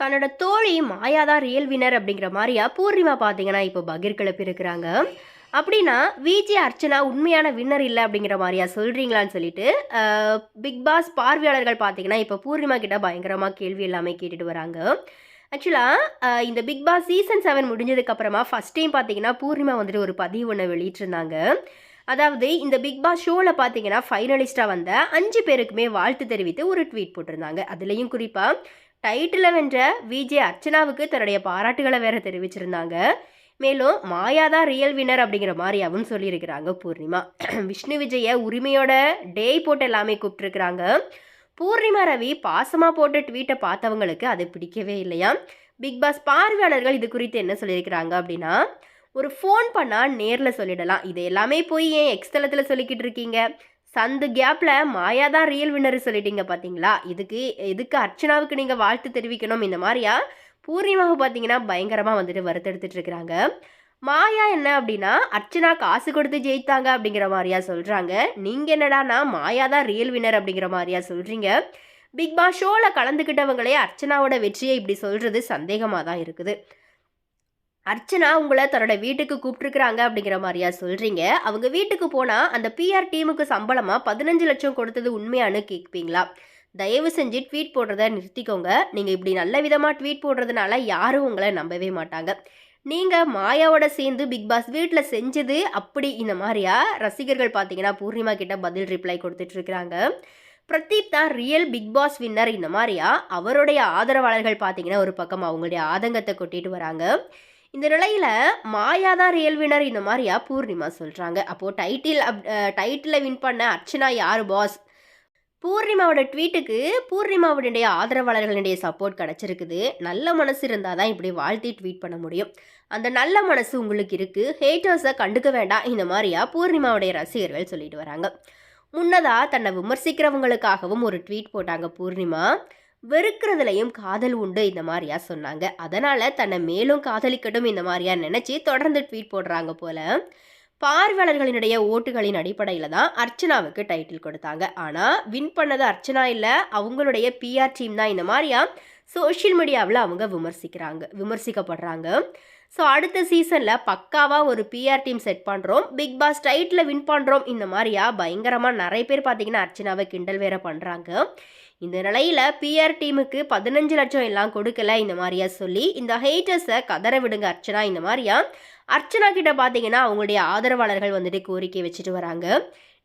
தன்னோட தோழி மாயாதான் ரியல் வினர் அப்படிங்கிற மாதிரியா பூர்ணிமா பார்த்தீங்கன்னா இப்போ பகீர் கிளப்பி இருக்கிறாங்க. அப்படின்னா விஜி அர்ச்சனா உண்மையான வின்னர் இல்லை அப்படிங்கிற மாதிரியா சொல்கிறீங்களான்னு சொல்லிட்டு பிக் பாஸ் பார்வையாளர்கள் பார்த்தீங்கன்னா இப்போ பூர்ணிமா கிட்ட பயங்கரமாக கேள்வி எல்லாமே கேட்டுட்டு வராங்க. ஆக்சுவலாக இந்த பிக் பாஸ் சீசன் செவன் முடிஞ்சதுக்கப்புறமா ஃபஸ்ட் டைம் பார்த்தீங்கன்னா பூர்ணிமா வந்துட்டு ஒரு பதிவு ஒன்று வெளியிட்டிருந்தாங்க. அதாவது இந்த பிக் பாஸ் ஷோவில் பார்த்தீங்கன்னா ஃபைனலிஸ்ட்டாக வந்த அஞ்சு பேருக்குமே வாழ்த்து தெரிவித்து ஒரு ட்வீட் போட்டிருந்தாங்க. அதுலேயும் குறிப்பாக டைட்டில் வென்ற விஜே அர்ச்சனாவுக்கு தன்னுடைய பாராட்டுகளை வேற தெரிவிச்சிருந்தாங்க. மேலும் மாயா தான் ரியல் வின்னர் அப்படிங்கிற மாதிரியாவும் சொல்லியிருக்கிறாங்க பூர்ணிமா. விஷ்ணு விஜய உரிமையோட டே போட்டு எல்லாமே கூப்பிட்டுருக்குறாங்க. பூர்ணிமா ரவி பாசமாக போட்ட ட்வீட்டை பார்த்தவங்களுக்கு அது பிடிக்கவே இல்லையா? பிக் பாஸ் பார்வையாளர்கள் இது குறித்து என்ன சொல்லியிருக்கிறாங்க அப்படின்னா ஒரு ஃபோன் பண்ணால் நேரில் சொல்லிடலாம். இது எல்லாமே போய் ஏன் எக்ஸ்தலத்தில் சொல்லிக்கிட்டு இருக்கீங்க? சந்து கேப்பில் மாயா தான் ரியல் வின்னர் சொல்லிட்டீங்க பார்த்தீங்களா இதுக்கு இதுக்கு அர்ச்சனாவுக்கு நீங்கள் வாழ்த்து தெரிவிக்கணும். இந்த மாதிரியா? பூர்ணிமாவை பார்த்தீங்கன்னா பயங்கரமாக வந்துட்டு வருத்தெடுத்துட்டு இருக்கிறாங்க. மாயா என்ன அப்படின்னா அர்ச்சனா காசு கொடுத்து ஜெயித்தாங்க அப்படிங்கிற மாதிரியா சொல்கிறாங்க நீங்கள் என்னடானா மாயா தான் ரியல் வின்னர் அப்படிங்கிற மாதிரியா சொல்கிறீங்க பிக் பாஸ் ஷோவில் கலந்துக்கிட்டவங்களே அர்ச்சனாவோட வெற்றியை இப்படி சொல்கிறது சந்தேகமாக தான் இருக்குது. அர்ச்சனா உங்களை தன்னோட வீட்டுக்கு கூப்பிட்டுருக்குறாங்க அப்படிங்கிற மாதிரியா சொல்கிறீங்க அவங்க வீட்டுக்கு போனால் அந்த பிஆர் டீமுக்கு சம்பளமாக பதினஞ்சு லட்சம் கொடுத்தது உண்மையானு கேட்பீங்களா? தயவு செஞ்சு ட்வீட் போடுறத நிறுத்திக்கோங்க. நீங்கள் இப்படி நல்ல விதமாக ட்வீட் போடுறதுனால யாரும் உங்களை நம்பவே மாட்டாங்க. நீங்கள் மாயாவோட சேர்ந்து பிக் பாஸ் வீட்டில் செஞ்சது அப்படி இந்த மாதிரியா? ரசிகர்கள் பார்த்தீங்கன்னா பூர்ணிமா கிட்ட பதில் ரிப்ளை கொடுத்துட்ருக்குறாங்க பிரதீப் தான் ரியல் பிக் பாஸ் வின்னர் இந்த மாதிரியா? அவருடைய ஆதரவாளர்கள் பார்த்தீங்கன்னா ஒரு பக்கம் அவங்களுடைய ஆதங்கத்தை கொட்டிட்டு வராங்க. இந்த நிலையில் மாயா தான் ரியல் வினர் இந்த மாதிரியா பூர்ணிமா சொல்கிறாங்க அப்போது டைட்டில் அப் டைட்டிலை வின் பண்ண அர்ச்சனா யார் பாஸ் பூர்ணிமாவோட ட்வீட்டுக்கு பூர்ணிமாவுடைய ஆதரவாளர்களுடைய சப்போர்ட் கிடச்சிருக்குது. நல்ல மனசு இருந்தால் தான் இப்படி வாழ்த்தி ட்வீட் பண்ண முடியும். அந்த நல்ல மனசு உங்களுக்கு இருக்குது ஹேட்டர்ஸை கண்டுக்க வேண்டாம். இந்த மாதிரியா பூர்ணிமாவுடைய ரசிகர்கள் சொல்லிட்டு வராங்க. முன்னதாக தன்னை விமர்சிக்கிறவங்களுக்காகவும் ஒரு ட்வீட் போட்டாங்க பூர்ணிமா. வெறுக்கிறதுலையும் காதல் உண்டு இந்த மாதிரியா சொன்னாங்க. அதனால் தன்னை மேலும் காதலிக்கட்டும் இந்த மாதிரியா நினச்சி தொடர்ந்து ட்வீட் போடுறாங்க போல. பார்வையாளர்களினுடைய ஓட்டுகளின் அடிப்படையில் தான் அர்ச்சனாவுக்கு டைட்டில் கொடுத்தாங்க. ஆனால் வின் பண்ணது அர்ச்சனா இல்லை அவங்களுடைய பிஆர் டீம் தான் இந்த மாதிரியா சோஷியல் மீடியாவில் அவங்க விமர்சிக்கிறாங்க விமர்சிக்கப்படுறாங்க. ஸோ அடுத்த சீசனில் பக்காவாக ஒரு பிஆர் டீம் செட் பண்ணுறோம் பிக் பாஸ் டைட்டில் வின் பண்ணுறோம் இந்த மாதிரியா? பயங்கரமாக நிறைய பேர் பார்த்தீங்கன்னா அர்ச்சனாவை கிண்டல் வேற பண்ணுறாங்க இந்த நிலையில் பிஆர் டீமுக்கு பதினஞ்சு லட்சம் எல்லாம் கொடுக்கல இந்த மாதிரியா சொல்லி இந்த ஹேட்டர்ஸை கதற விடுங்க அர்ச்சனா இந்த மாதிரியா? அர்ச்சனா கிட்ட பார்த்தீங்கன்னா அவங்களுடைய ஆதரவாளர்கள் வந்துட்டு கோரிக்கை வச்சுட்டு வராங்க.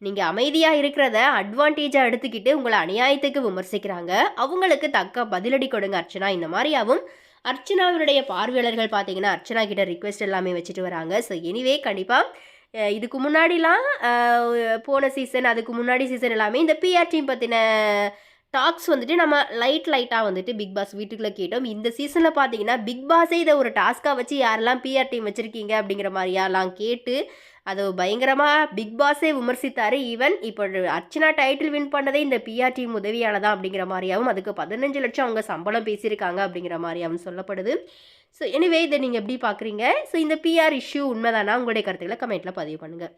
நீங்கள் அமைதியாக இருக்கிறத அட்வான்டேஜாக எடுத்துக்கிட்டு உங்களை அநியாயத்துக்கு விமர்சிக்கிறாங்க. அவங்களுக்கு தக்க பதிலடி கொடுங்க அர்ச்சனா. இந்த மாதிரியாவும் அர்ச்சனாவினுடைய பார்வையாளர்கள் பார்த்தீங்கன்னா அர்ச்சனா கிட்ட ரிக்வெஸ்ட் எல்லாமே வச்சுட்டு வராங்க. ஸோ எனிவே கண்டிப்பாக இதுக்கு முன்னாடிலாம் போன சீசன் அதுக்கு முன்னாடி சீசன் எல்லாமே இந்த பிஆர் டீம் பற்றின டாக்ஸ் வந்துட்டு நம்ம லைட் லைட்டாக வந்துட்டு பிக் பாஸ் வீட்டுக்குள்ளே கேட்டோம். இந்த சீசனில் பார்த்தீங்கன்னா பிக் பாஸே இதை ஒரு டாஸ்க்காக வச்சு யாரெல்லாம் பிஆர் டீம் வச்சுருக்கீங்க அப்படிங்கிற மாதிரியாலாம் கேட்டு அது பயங்கரமாக பிக் பாஸே விமர்சித்தார். ஈவன் இப்போ அர்ச்சனா டைட்டில் வின் பண்ணதே இந்த பிஆர் டீம் உதவியால் தான் அப்படிங்கிற மாதிரியாகவும் அதுக்கு பதினஞ்சு லட்சம் அவங்க சம்பளம் பேசியிருக்காங்க அப்படிங்கிற மாதிரியாகவும் சொல்லப்படுது. ஸோ எனிவே இதை நீங்கள் எப்படி பார்க்குறீங்க ஸோ இந்த பிஆர் இஷ்யூ உண்மைதானா? உங்களுடைய கருத்துக்களை கமெண்ட்டில் பதிவு பண்ணுங்கள்